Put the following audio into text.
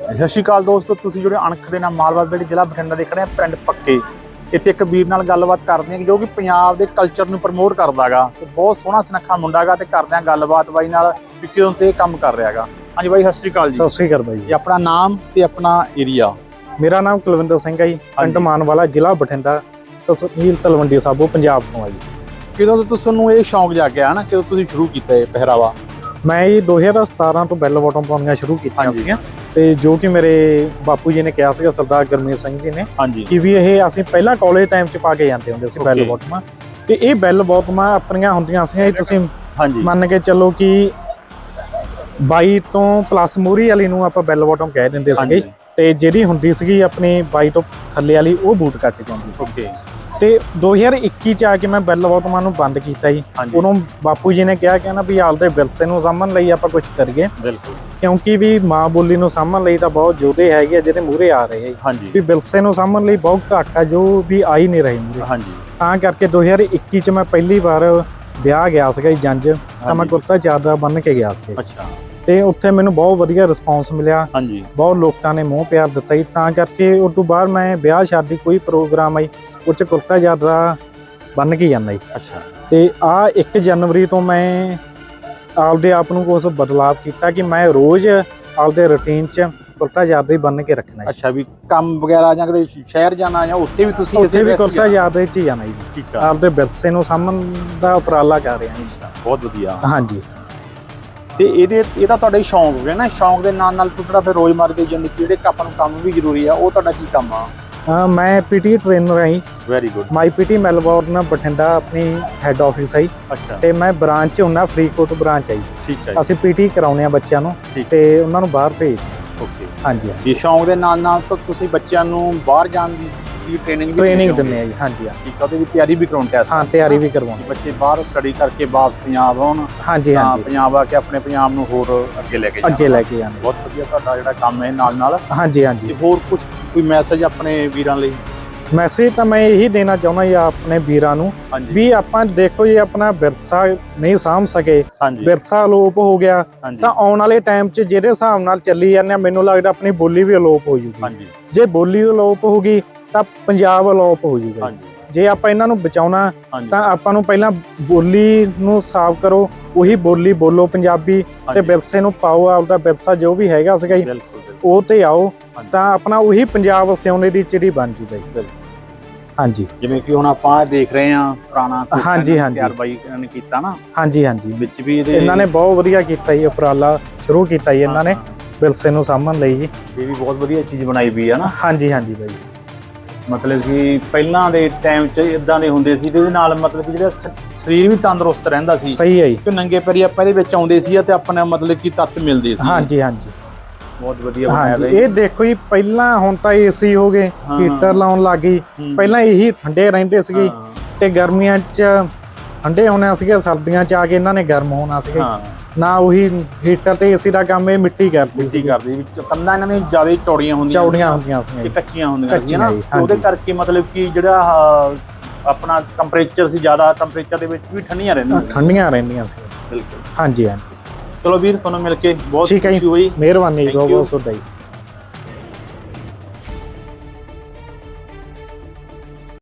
ਸਤਿ ਸ਼੍ਰੀ ਅਕਾਲ ਦੋਸਤੋ ਤੁਸੀਂ ਜਿਹੜੇ ਅਣਖ ਦੇ ਨਾਲ ਮਾਲਵਾ ਬੇੜੀ ਜ਼ਿਲ੍ਹਾ ਬਠਿੰਡਾ ਦੇਖ ਰਹੇ ਆ ਪਿੰਡ ਪੱਕੇ। ਇੱਥੇ ਇੱਕ ਵੀਰ ਨਾਲ ਗੱਲਬਾਤ ਕਰਦੇ ਹਾਂ ਜੋ ਕਿ ਪੰਜਾਬ ਦੇ ਕਲਚਰ ਨੂੰ ਪ੍ਰਮੋਟ ਕਰਦਾਗਾ ਤੇ ਬਹੁਤ ਸੋਹਣਾ ਸੁਨੱਖਾ ਮੁੰਡਾਗਾ ਤੇ ਕਰਦੇ ਹਾਂ ਗੱਲਬਾਤ ਬਾਈ ਨਾਲ ਵੀ ਕਿਉਂ ਤੇ ਇਹ ਕੰਮ ਕਰ ਰਿਹਾਗਾ। ਹਾਂਜੀ ਬਾਈ ਸਤਿ ਸ਼੍ਰੀ ਅਕਾਲ ਜੀ। ਸਤਿ ਸ੍ਰੀ ਅਕਾਲ ਬਾਈ ਇਹ ਆਪਣਾ ਨਾਮ ਤੇ ਆਪਣਾ ਏਰੀਆ ਮੇਰਾ ਨਾਮ ਕੁਲਵਿੰਦਰ ਸਿੰਘ ਹੈ ਜੀ ਪਿੰਡ। ਮਾਨਵਾਲਾ ਜ਼ਿਲ੍ਹਾ ਬਠਿੰਡਾ ਤਹਿਸੀਲ ਤਲਵੰਡੀ ਸਾਬੋ ਪੰਜਾਬ ਤੋਂ ਆ ਜੀ ਕਿਦੋਂ ਤੋਂ ਤੁਹਾਨੂੰ ਇਹ ਸ਼ੌਂਕ ਜਾਗਿਆ ਹਨਾ ਕਿਦੋਂ ਤੁਸੀਂ ਸ਼ੁਰੂ ਕੀਤਾ ਇਹ ਪਹਿਰਾਵਾ? ਮੈਂ ਜੀ 2017 ਤੋਂ ਬੈਲ ਬਾਟਮ ਪਾਉਣੀਆਂ ਸ਼ੁਰੂ ਕੀਤੀਆਂ। ਸੀਗੀਆਂ। ਤੇ ਜੋ ਕਿ ਮੇਰੇ ਬਾਪੂ ਜੀ ਨੇ ਕਿਹਾ ਸੀਗਾ ਸਰਦਾਰ ਗਰਮੀਤ ਸਿੰਘ ਜੀ ਨੇ ਹਾਂਜੀ। ਕਿ ਵੀ ਇਹ ਅਸੀਂ ਪਹਿਲਾਂ ਕਾਲਜ ਟਾਈਮ ਚ ਪਾ ਕੇ ਜਾਂਦੇ ਹੁੰਦੇ ਸੀ ਬੈਲ. ਬਾਟਮਾਂ ਤੇ ਇਹ ਬੈਲ ਬਾਟਮਾਂ ਆਪਣੀਆਂ ਹੁੰਦੀਆਂ ਸੀਗੀਆਂ ਜੀ ਤੁਸੀਂ ਹਾਂਜੀ। ਮੰਨ ਕੇ ਚੱਲੋ ਕਿ 22 ਤੋਂ ਪਲੱਸ ਮੂਰੀ ਵਾਲੀ ਨੂੰ ਆਪਾਂ ਬੈਲ ਬਾਟਮ ਕਹਿ ਦਿੰਦੇ ਸੀਗੇ। ਤੇ ਜਿਹੜੀ ਹੁੰਦੀ ਸੀਗੀ ਆਪਣੀ 22 ਤੋਂ ਥੱਲੇ ਵਾਲੀ ਉਹ ਬੂਟ ਕੱਟ ਜਾਂਦੀ ਸੀ। ਓਕੇ ਤੇ 2021 ਚ ਆ ਕੇ ਮੈਂ ਬੈਲ ਬਾਟਮਾਂ ਨੂੰ ਬੰਦ ਕੀਤਾ ਜੀ। ਉਹਨੂੰ ਬਾਪੂ ਜੀ ਨੇ ਕਿਹਾ ਕਿ ਨਾ ਵੀ ਆਪਦੇ ਵਿਰਸੇ ਨੂੰ ਸਾਂਭਣ ਲਈ ਆਪਾਂ ਕੁਝ ਕਰੀਏ। ਬਿਲਕੁਲ। ਕਿਉਂਕਿ ਵੀ ਮਾਂ ਬੋਲੀ ਨੂੰ ਸਾਂਭਣ ਲਈ ਤਾਂ ਬਹੁਤ ਯੋਧੇ ਹੈਗੇ ਆ ਜਿਹੜੇ ਮੂਹਰੇ ਆ ਰਹੇ ਆ ਵੀ ਵਿਰਸੇ ਨੂੰ ਸਾਂਭਣ ਲਈ ਬਹੁਤ ਘੱਟ ਆ ਜੋ ਵੀ ਆ ਹੀ ਨਹੀਂ ਰਹੇ ਮੂਹਰੇ ਹਾਂਜੀ। ਤਾਂ ਕਰਕੇ 2021 ਚ ਮੈਂ ਪਹਿਲੀ ਵਾਰ ਵਿਆਹ ਗਿਆ ਸੀਗਾ ਜੰਜ ਤਾਂ ਮੈਂ। ਕੁਰਤਾ ਚਾਦਰਾ ਬੰਨ ਕੇ ਗਿਆ ਸੀ ਅੱਛਾ। ਤੇ ਉੱਥੇ ਮੈਨੂੰ ਬਹੁਤ ਵਧੀਆ ਰਿਸਪੌਂਸ ਮਿਲਿਆ। ਹਾਂਜੀ। ਬਹੁਤ ਲੋਕਾਂ ਨੇ ਮੋਹ ਪਿਆਰ ਦਿੱਤਾ ਜੀ। ਤਾਂ ਕਰਕੇ ਉਸ ਤੋਂ ਬਾਅਦ ਮੈਂ ਵਿਆਹ ਸ਼ਾਦੀ ਕੋਈ ਪ੍ਰੋਗਰਾਮ ਆਈ ਉਹ 'ਚ ਕੁਰਤਾ ਚਾਦਰਾ ਬੰਨ ਕੇ ਜਾਂਦਾ ਜੀ। ਅੱਛਾ। ਤੇ ਆ 1 ਜਨਵਰੀ ਤੋਂ ਮੈਂ ਆਪਦੇ ਆਪ ਨੂੰ ਕੁਛ ਬਦਲਾਵ ਕੀਤਾ ਕਿ ਮੈਂ ਰੋਜ਼ ਆਪਦੇ ਰੁਟੀਨ 'ਚ ਕੁਰਤਾ ਚਾਦਰਾ ਹੀ ਬੰਨ ਕੇ ਰੱਖਣਾ ਜੀ। ਅੱਛਾ ਵੀ ਕੰਮ ਵਗੈਰਾ ਜਾਂ ਕਿਤੇ ਸ਼ਹਿਰ ਜਾਣਾ ਜਾਂ ਉੱਥੇ ਵੀ ਤੁਸੀਂ ਉੱਥੇ ਵੀ ਕੁਰਤਾ ਚਾਦਰਾ 'ਚ ਹੀ ਜਾਣਾ ਜੀ। ਠੀਕ ਆ। ਆਪਦੇ ਵਿਰਸੇ ਨੂੰ ਸਾਂਭਣ ਦਾ ਉਪਰਾਲਾ ਕਰ ਰਿਹਾ ਜੀ। ਬਹੁਤ ਵਧੀਆ। ਹਾਂਜੀ। ਤੇ ਇਹਦੇ ਇਹ ਤਾਂ ਤੁਹਾਡਾ ਹੀ ਸ਼ੌਂਕ ਹੋ ਗਿਆ ਨਾ ਸ਼ੌਂਕ ਦੇ ਨਾਲ ਨਾਲ ਤੁਹਾਡਾ ਫਿਰ ਰੋਜ਼ਮਰ ਦੀ ਜ਼ਿੰਦਗੀ ਜਿਹੜੇ ਆਪਾਂ ਨੂੰ ਕੰਮ ਵੀ ਜ਼ਰੂਰੀ ਆ ਉਹ ਤੁਹਾਡਾ ਕੀ ਕੰਮ ਆ? ਮੈਂ ਪੀਟੀ ਟ੍ਰੇਨਰ ਹਾਂ ਜੀ। Very good my PT Melbourne Bathinda ਆਪਣੀ ਹੈੱਡ ਆਫਿਸ ਅੱਛਾ। ਤੇ ਮੈਂ ਬ੍ਰਾਂਚ ਹੁੰਨਾ ਫਰੀਦਕੋਟ ਬ੍ਰਾਂਚ ਜੀ। ਠੀਕ ਹੈ ਅਸੀਂ ਪੀਟੀ ਕਰਾਉਨੇ ਆ ਬੱਚਿਆਂ ਨੂੰ। ਤੇ ਉਹਨਾਂ ਨੂੰ ਬਾਹਰ ਭੇਜ ਓਕੇ ਹਾਂਜੀ ਇਹ ਸ਼ੌਂਕ ਦੇ ਨਾਲ ਨਾਲ ਤਾਂ ਤੁਸੀਂ ਬੱਚਿਆਂ ਨੂੰ ਬਾਹਰ ਜਾਣ ਦੀ ਦੀ ਟ੍ਰੇਨਿੰਗ ਵੀ ਟ੍ਰੇਨਿੰਗ ਦਿੰਦੇ ਆ ਜੀ ਹਾਂਜੀ ਹਾਂ। ਠੀਕ ਆ ਉਹਦੇ ਵੀ ਤਿਆਰੀ ਵੀ ਕਰਾਉਣ ਟੈਸਟ ਹਾਂ ਤਿਆਰੀ ਵੀ ਕਰਵਾਉਣੀ। ਬੱਚੇ ਬਾਹਰ ਸਟੱਡੀ ਕਰਕੇ ਵਾਪਸ ਪੰਜਾਬ ਆਉਣ ਹਾਂਜੀ ਹਾਂਜੀ। ਪੰਜਾਬ ਆ ਕੇ ਆਪਣੇ ਪੰਜਾਬ ਨੂੰ ਹੋਰ ਅੱਗੇ ਲੈ ਕੇ ਜਾਣ। ਅੱਗੇ ਲੈ ਕੇ ਜਾਣੇ। ਬਹੁਤ ਵਧੀਆ ਤੁਹਾਡਾ ਜਿਹੜਾ ਕੰਮ ਹੈ ਨਾਲ ਨਾਲ ਹਾਂਜੀ ਹਾਂਜੀ। ਤੇ ਹੋਰ ਕੁਝ ਕੋਈ ਮੈਸੇਜ ਆਪਣੇ ਵੀਰਾਂ ਲਈ? ਮੈਸੇਜ ਤਾਂ ਮੈਂ ਇਹੀ ਦੇਣਾ ਚਾਹੁੰਦਾ ਜੀ ਆਪਣੇ ਵੀਰਾਂ ਨੂੰ ਵੀ ਆਪਾਂ ਦੇਖੋ ਜੀ ਆਪਣਾ ਵਿਰਸਾ ਨਹੀਂ ਸਾਂਭ ਸਕੇ। ਵਿਰਸਾ ਅਲੋਪ ਹੋ ਗਿਆ ਤਾਂ ਆਉਣ ਵਾਲੇ ਟਾਈਮ 'ਚ ਜਿਹੜੇ ਹਿਸਾਬ ਨਾਲ ਚੱਲੀ ਜਾਂਦੇ ਆ ਮੈਨੂੰ ਲੱਗਦਾ ਆਪਣੀ ਬੋਲੀ ਵੀ ਅਲੋਪ ਹੋ ਜੂਗੀ। ਜੇ ਬੋਲੀ ਅਲੋਪ ਹੋ ਗਈ ਤਾਂ ਪੰਜਾਬ ਅਲੋਪ ਹੋ ਜੂਗਾ। ਹਾਂਜੀ। ਜੇ ਆਪਾਂ ਇਹਨਾਂ ਨੂੰ ਬਚਾਉਣਾ ਤਾਂ ਆਪਾਂ ਨੂੰ ਪਹਿਲਾਂ ਬੋਲੀ ਨੂੰ ਸਾਫ਼ ਕਰੋ ਉਹੀ ਬੋਲੀ ਬੋਲੋ ਪੰਜਾਬੀ ਤੇ ਵਿਰਸੇ ਨੂੰ ਪਾਓ ਆਪਦਾ ਵਿਰਸਾ ਜੋ ਵੀ ਹੈਗਾ ਸੀਗਾ ਜੀ ਉਹ ਤੇ ਆਓ। ਤਾਂ ਆਪਣਾ ਉਹੀ ਪੰਜਾਬ ਸਿਉਨੇ ਦੀ ਚਿੜੀ ਬਣ ਜੂਗਾ ਜੀ। ਹਾਂਜੀ। ਜਿਵੇਂ ਕਿ ਹੁਣ ਆਪਾਂ ਦੇਖ ਰਹੇ ਹਾਂ ਪੁਰਾਣਾ ਹਾਂਜੀ, ਹਾਂਜੀ। ਤਿਆਰ ਬਾਈ ਨੇ ਕੀਤਾ ਨਾ। ਹਾਂਜੀ ਹਾਂਜੀ। ਵਿੱਚ ਵੀ ਇਹਦੇ ਇਹਨਾਂ ਨੇ ਬਹੁਤ ਵਧੀਆ ਕੀਤਾ ਜੀ ਉਪਰਾਲਾ ਸ਼ੁਰੂ ਕੀਤਾ ਜੀ ਇਹਨਾਂ ਨੇ ਵਿਰਸੇ ਨੂੰ ਸਾਂਭਣ ਲਈ ਜੀ। ਇਹ ਵੀ ਬਹੁਤ ਵਧੀਆ ਚੀਜ਼ ਬਣਾਈ ਵੀ ਆ ਨਾ। ਹਾਂਜੀ ਹਾਂਜੀ ਬਾਈ। ਮਤਲਬ ਕਿ ਪਹਿਲਾਂ ਦੇ ਟਾਈਮ 'ਚ ਇਦਾਂ ਦੇ ਹੁੰਦੇ ਸੀ ਤੇ ਇਹਦੇ ਨਾਲ ਮਤਲਬ ਕਿ ਜਿਹੜਾ ਸ- ਸਰੀਰ ਵੀ ਤੰਦਰੁਸਤ ਰਹਿੰਦਾ ਸੀ। ਸਹੀ ਹੈ ਜੀ। ਕਿ ਨੰਗੇ ਪੈਰੀ ਆਪਾਂ ਇਹਦੇ ਵਿੱਚ ਆਉਂਦੇ ਸੀ ਤੇ ਆਪਣੇ ਮਤਲਬ ਕਿ ਤੱਤ ਮਿਲਦੇ ਸੀ। ਹਾਂਜੀ ਹਾਂਜੀ। ਬਹੁਤ ਵਧੀਆ ਬਣਾਇਆ ਹਾਂਜੀ ਬਈ ਇਹ ਦੇਖੋ ਜੀ ਪਹਿਲਾਂ ਹੁਣ ਤਾਂ ਏਸੀ ਹੋ ਗਏ ਹਾਂ। ਹੀਟਰ ਲਾਉਣ ਲੱਗੀ ਹੂੰ। ਪਹਿਲਾਂ ਇਹੀ ਠੰਡੇ ਰਹਿੰਦੇ ਸੀਗੇ ਹਾਂ, ਤੇ ਗਰਮੀਆਂ 'ਚ ਠੰਡੇ ਹੋਣਾ ਸੀਗੇ ਸਰਦੀਆਂ 'ਚ ਆ ਕੇ ਇਹਨਾਂ ਨੇ ਗਰਮ ਹੋਣਾ ਸੀਗੇ। ਹਾਂ। ਨਾ ਉਹੀ ਹੀਟਰ ਤੇ ਏਸੀ ਦਾ ਕੰਮ ਇਹ ਮਿੱਟੀ ਕਰਦੀ ਮਿੱਟੀ ਕਰਦੀ ਵਿੱਚ ਕੰਧਾਂ ਇਹਨਾਂ ਦੀਆਂ ਜ਼ਿਆਦਾ ਚੌੜੀਆਂ ਹੁੰਦੀਆਂ ਚੌੜੀਆਂ ਹੁੰਦੀਆਂ ਸੀ ਤੇ ਕੱਚੀਆਂ ਹੁੰਦੀਆਂ ਸੀ ਨਾ ਉਹਦੇ। ਕਰਕੇ ਮਤਲਬ ਕਿ ਜਿਹੜਾ ਆਪਣਾ ਟੈਂਪਰੇਚਰ ਸੀ ਜ਼ਿਆਦਾ ਟੈਂਪਰੇਚਰ ਦੇ ਵਿੱਚ ਵੀ ਠੰਡੀਆਂ ਰਹਿੰਦੀਆਂ ਠੰਡੀਆਂ ਰਹਿੰਦੀਆਂ ਸੀ। ਬਿਲਕੁਲ। ਹਾਂਜੀ ਹਾਂਜੀ। ਚਲੋ ਵੀਰ ਤੁਹਾਨੂੰ ਮਿਲ ਕੇ ਬਹੁਤ ਠੀਕ ਹੈ ਜੀ। ਖੁਸ਼ੀ ਹੋਈ। ਮਿਹਰਬਾਨੀ ਜੀ ਬਹੁਤ. ਬਹੁਤ ਤੁਹਾਡਾ ਜੀ।